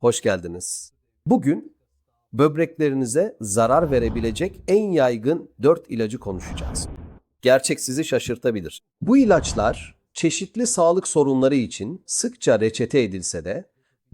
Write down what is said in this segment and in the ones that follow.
hoş geldiniz. Bugün böbreklerinize zarar verebilecek en yaygın 4 ilacı konuşacağız. Gerçek sizi şaşırtabilir. Bu ilaçlar çeşitli sağlık sorunları için sıkça reçete edilse de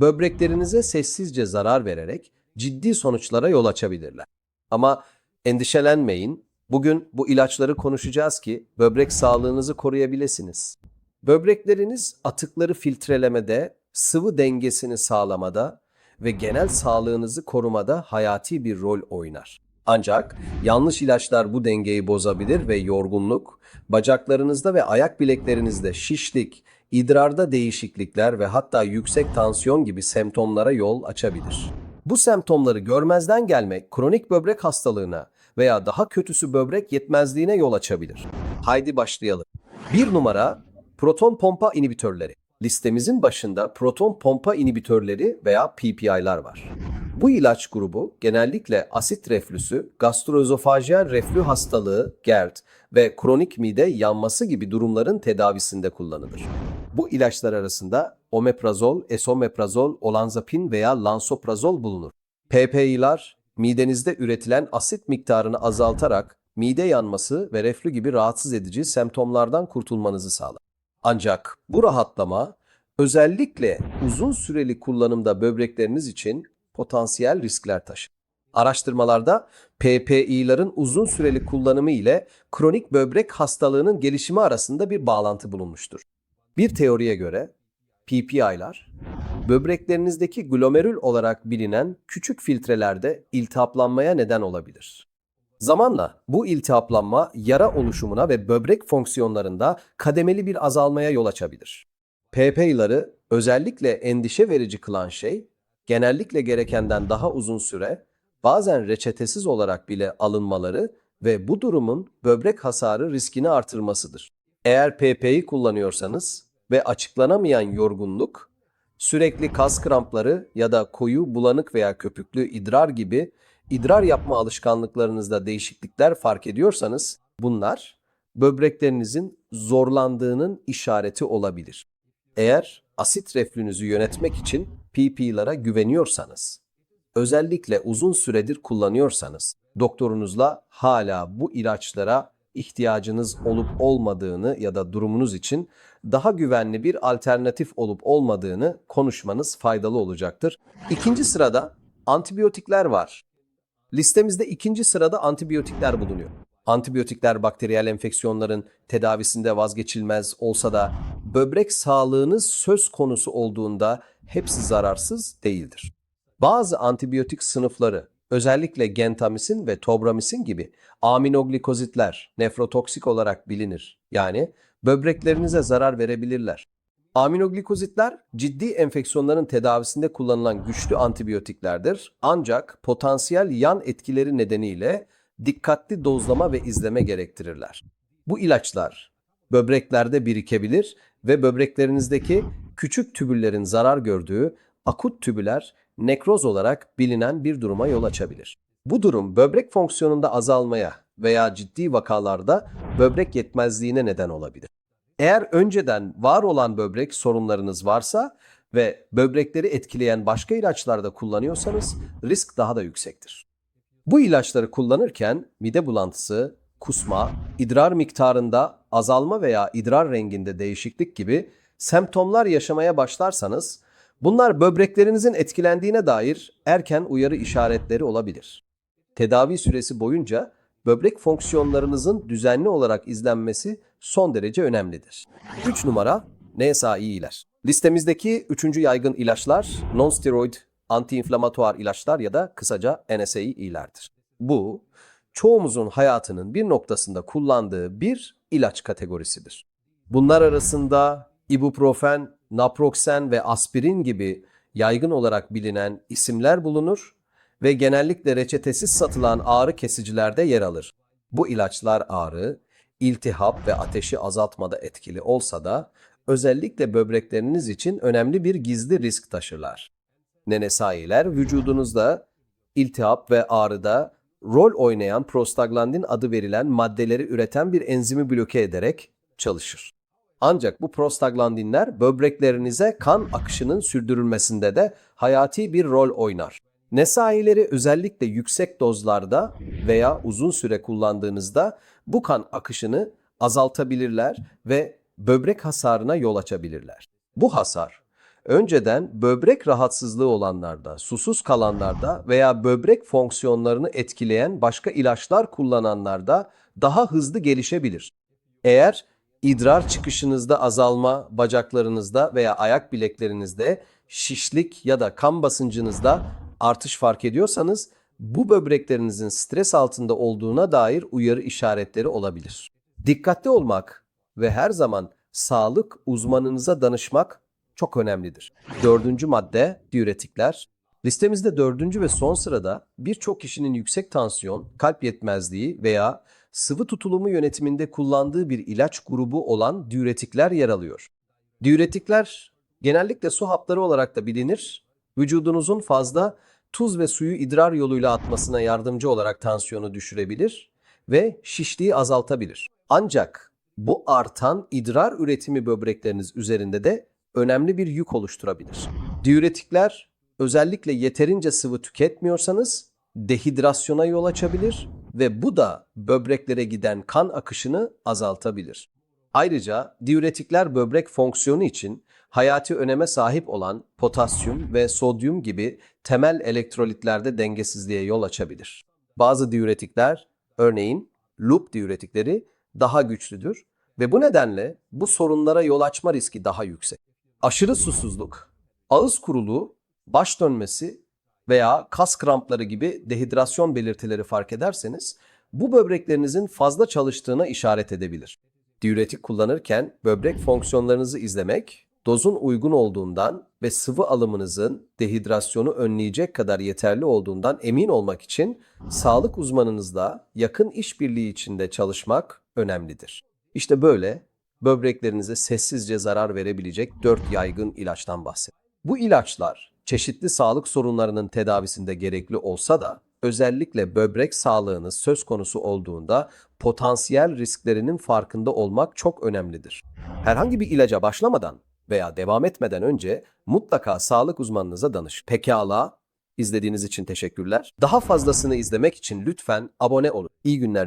böbreklerinize sessizce zarar vererek ciddi sonuçlara yol açabilirler. Ama endişelenmeyin. Bugün bu ilaçları konuşacağız ki böbrek sağlığınızı koruyabilirsiniz. Böbrekleriniz atıkları filtrelemede, sıvı dengesini sağlamada ve genel sağlığınızı korumada hayati bir rol oynar. Ancak yanlış ilaçlar bu dengeyi bozabilir ve yorgunluk, bacaklarınızda ve ayak bileklerinizde şişlik, idrarda değişiklikler ve hatta yüksek tansiyon gibi semptomlara yol açabilir. Bu semptomları görmezden gelmek kronik böbrek hastalığına veya daha kötüsü böbrek yetmezliğine yol açabilir. Haydi başlayalım. Bir numara proton pompa inhibitörleri. Listemizin başında proton pompa inhibitörleri veya PPI'lar var. Bu ilaç grubu genellikle asit reflüsü, gastroözofajyal reflü hastalığı, GERD ve kronik mide yanması gibi durumların tedavisinde kullanılır. Bu ilaçlar arasında omeprazol, esomeprazol, olanzapin veya lansoprazol bulunur. PPI'lar midenizde üretilen asit miktarını azaltarak mide yanması ve reflü gibi rahatsız edici semptomlardan kurtulmanızı sağlar. Ancak bu rahatlama özellikle uzun süreli kullanımda böbrekleriniz için potansiyel riskler taşır. Araştırmalarda PPI'ların uzun süreli kullanımı ile kronik böbrek hastalığının gelişimi arasında bir bağlantı bulunmuştur. Bir teoriye göre PPI'lar böbreklerinizdeki glomerül olarak bilinen küçük filtrelerde iltihaplanmaya neden olabilir. Zamanla bu iltihaplanma yara oluşumuna ve böbrek fonksiyonlarında kademeli bir azalmaya yol açabilir. PPI'ları özellikle endişe verici kılan şey, genellikle gerekenden daha uzun süre, bazen reçetesiz olarak bile alınmaları ve bu durumun böbrek hasarı riskini artırmasıdır. Eğer PPI kullanıyorsanız ve açıklanamayan yorgunluk, sürekli kas krampları ya da koyu, bulanık veya köpüklü idrar gibi idrar yapma alışkanlıklarınızda değişiklikler fark ediyorsanız bunlar böbreklerinizin zorlandığının işareti olabilir. Eğer asit reflünüzü yönetmek için PP'lara güveniyorsanız, özellikle uzun süredir kullanıyorsanız, doktorunuzla hala bu ilaçlara ihtiyacınız olup olmadığını ya da durumunuz için daha güvenli bir alternatif olup olmadığını konuşmanız faydalı olacaktır. İkinci sırada antibiyotikler var. Listemizde ikinci sırada antibiyotikler bulunuyor. Antibiyotikler bakteriyel enfeksiyonların tedavisinde vazgeçilmez olsa da böbrek sağlığınız söz konusu olduğunda hepsi zararsız değildir. Bazı antibiyotik sınıfları özellikle gentamisin ve tobramisin gibi aminoglikozitler nefrotoksik olarak bilinir. Yani böbreklerinize zarar verebilirler. Aminoglikozitler ciddi enfeksiyonların tedavisinde kullanılan güçlü antibiyotiklerdir. Ancak potansiyel yan etkileri nedeniyle dikkatli dozlama ve izleme gerektirirler. Bu ilaçlar böbreklerde birikebilir ve böbreklerinizdeki küçük tübüllerin zarar gördüğü akut tübüler nekroz olarak bilinen bir duruma yol açabilir. Bu durum böbrek fonksiyonunda azalmaya veya ciddi vakalarda böbrek yetmezliğine neden olabilir. Eğer önceden var olan böbrek sorunlarınız varsa ve böbrekleri etkileyen başka ilaçlar da kullanıyorsanız risk daha da yüksektir. Bu ilaçları kullanırken mide bulantısı, kusma, idrar miktarında azalma veya idrar renginde değişiklik gibi semptomlar yaşamaya başlarsanız bunlar böbreklerinizin etkilendiğine dair erken uyarı işaretleri olabilir. Tedavi süresi boyunca böbrek fonksiyonlarınızın düzenli olarak izlenmesi son derece önemlidir. 3 numara NSAI'ler. Listemizdeki üçüncü yaygın ilaçlar non-steroid antiinflamatuar ilaçlar ya da kısaca NSAI'lerdir. Bu çoğumuzun hayatının bir noktasında kullandığı bir ilaç kategorisidir. Bunlar arasında ibuprofen, naproxen ve aspirin gibi yaygın olarak bilinen isimler bulunur ve genellikle reçetesiz satılan ağrı kesicilerde yer alır. Bu ilaçlar ağrı, iltihap ve ateşi azaltmada etkili olsa da özellikle böbrekleriniz için önemli bir gizli risk taşırlar. Nenesailer vücudunuzda iltihap ve ağrıda rol oynayan prostaglandin adı verilen maddeleri üreten bir enzimi bloke ederek çalışır. Ancak bu prostaglandinler böbreklerinize kan akışının sürdürülmesinde de hayati bir rol oynar. Nesaileri özellikle yüksek dozlarda veya uzun süre kullandığınızda bu kan akışını azaltabilirler ve böbrek hasarına yol açabilirler. Bu hasar önceden böbrek rahatsızlığı olanlarda, susuz kalanlarda veya böbrek fonksiyonlarını etkileyen başka ilaçlar kullananlarda daha hızlı gelişebilir. Eğer idrar çıkışınızda azalma, bacaklarınızda veya ayak bileklerinizde şişlik ya da kan basıncınızda artış fark ediyorsanız bu böbreklerinizin stres altında olduğuna dair uyarı işaretleri olabilir. Dikkatli olmak ve her zaman sağlık uzmanınıza danışmak çok önemlidir. Dördüncü madde diüretikler. Listemizde dördüncü ve son sırada birçok kişinin yüksek tansiyon, kalp yetmezliği veya sıvı tutulumu yönetiminde kullandığı bir ilaç grubu olan diüretikler yer alıyor. Diüretikler genellikle su hapları olarak da bilinir. Vücudunuzun fazla tuz ve suyu idrar yoluyla atmasına yardımcı olarak tansiyonu düşürebilir ve şişliği azaltabilir. Ancak bu artan idrar üretimi böbrekleriniz üzerinde de önemli bir yük oluşturabilir. Diüretikler özellikle yeterince sıvı tüketmiyorsanız dehidrasyona yol açabilir ve bu da böbreklere giden kan akışını azaltabilir. Ayrıca diüretikler böbrek fonksiyonu için hayati öneme sahip olan potasyum ve sodyum gibi temel elektrolitlerde dengesizliğe yol açabilir. Bazı diüretikler, örneğin loop diüretikleri daha güçlüdür ve bu nedenle bu sorunlara yol açma riski daha yüksek. Aşırı susuzluk, ağız kuruluğu, baş dönmesi veya kas krampları gibi dehidrasyon belirtileri fark ederseniz bu böbreklerinizin fazla çalıştığına işaret edebilir. Diüretik kullanırken böbrek fonksiyonlarınızı izlemek, dozun uygun olduğundan ve sıvı alımınızın dehidrasyonu önleyecek kadar yeterli olduğundan emin olmak için sağlık uzmanınızla yakın işbirliği içinde çalışmak önemlidir. İşte böyle böbreklerinize sessizce zarar verebilecek 4 yaygın ilaçtan bahsediyorum. Bu ilaçlar çeşitli sağlık sorunlarının tedavisinde gerekli olsa da özellikle böbrek sağlığınız söz konusu olduğunda potansiyel risklerinin farkında olmak çok önemlidir. Herhangi bir ilaca başlamadan veya devam etmeden önce mutlaka sağlık uzmanınıza danış. Pekala, izlediğiniz için teşekkürler. Daha fazlasını izlemek için lütfen abone olun. İyi günler.